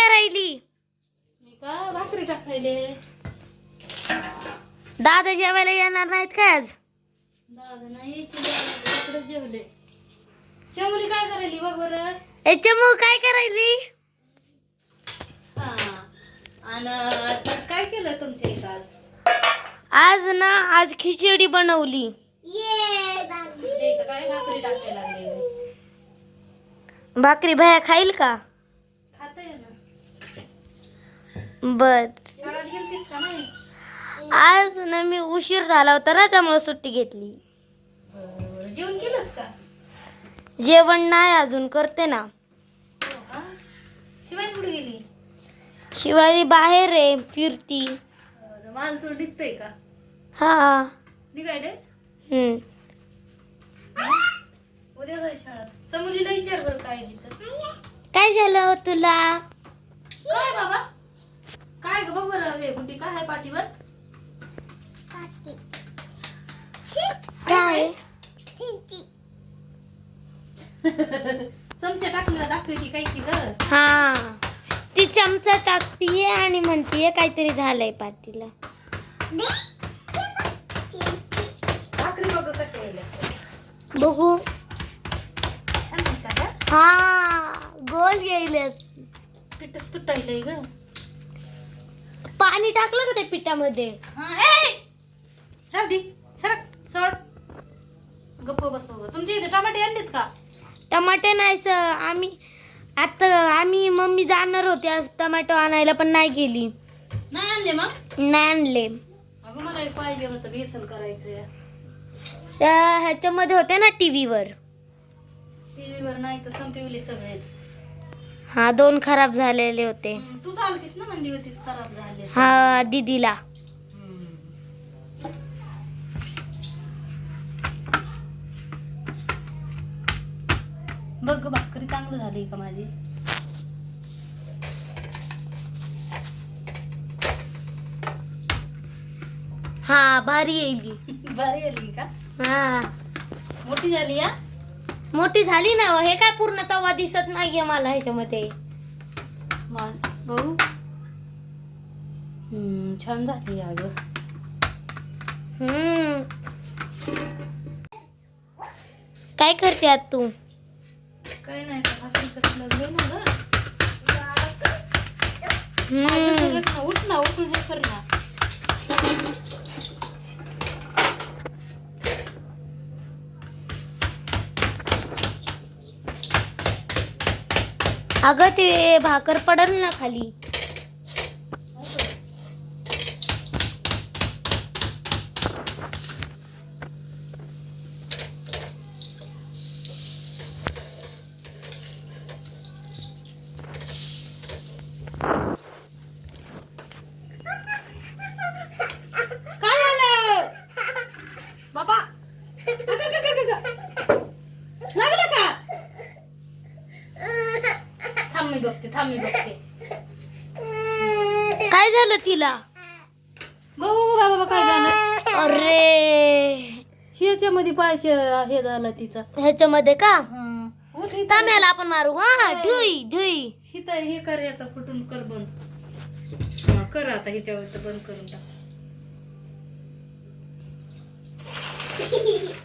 मी का भाकरी टाकायले? दादा जेवायला येणार नाहीत काय आज? दादा नाही इकडे जेवले. शेवली काय करायली बघ बरं? याच्यामुळे काय करायली? हा. आणि तर काय केलं तुमच्या इथं आज? आज ना आज खिचडी बनवली. तुमच्या इथं काय भाकरी टाकायला लागले? भाकरी भया खाईल का खाताय ना बर. आज ना मी उशीर झाला होता ना त्यामुळे सुट्टी घेतली. जेवण केलंस का? जेवण नाही अजून करते ना. हो का? शिवाय कुठे गेली? शिवानी बाहेर आहे फिरती. तर दिसतंय का? हा. निघायले? हम्म. उद्या जाय चमुलीला विचार बरं काय काय झालं हो तुला? काय बाबा? काय ग बघ बरं हे कुठे काय आहे पाठीवर? काय चमचा टाकलेला दाखवायची काय की ग. हा. ती चमचा टाकतीये आणि म्हणतीये काहीतरी झालंय पाटीला भाकरी बघ कशा यायला बघू. छान दिसतात हा. गोल गेले पिठच तुटायलंय ग. पाणी टाकलं का त्या पिठामध्ये? हा ए! राहू दे. सरक सोड. गप्प बसव तुमच्या इथे टमाटे आणलेत का? टमाटे नाही सर आम्ही आता आम्ही मम्मी जाणार होते आज टमाटो आणायला पण नाही गेली. नाही आणले मग? नाही आणले. अगं मला एक पाहिजे होतं बेसन करायचं त्या ह्याच्यामध्ये होते ना टीव्हीवर. टीव्हीवर नाही तर संपवले सगळेच. हा दोन खराब झालेले होते. तू चालतीस ना म्हणली होतीस खराब झाले. हा दीदीला. बघ ग भाकरी चांगलं झाली का माझी? हा भारी येईल. भारी आली का? हा. मोठी झाली या मोठी झाली ना हे काय पूर्ण तवा दिसत नाहीये मला ह्याच्यामध्ये. हम्म, छान झाली अगं. हम्म. काय करते आज तू? काय नाही का भाकरी कसं लागलं ना ग. हम्म. सरक ना, उठ ना उठून हे कर ना. अगं ते भाकर पडल ना खाली. थांब मी बघते थांब मी बघते. काय झालं तिला? बघू बाबा काय झालं. अरे. ह्याच्यामध्ये पायचे हे झालं तिचं. ह्याच्यामध्ये का? हं. तांब्याला आपण मारू हा धुई धुई. हिथं हे कर याचं फुटून कर बंद. हं, कर आता ह्याच्यावरचं बंद करून टाक.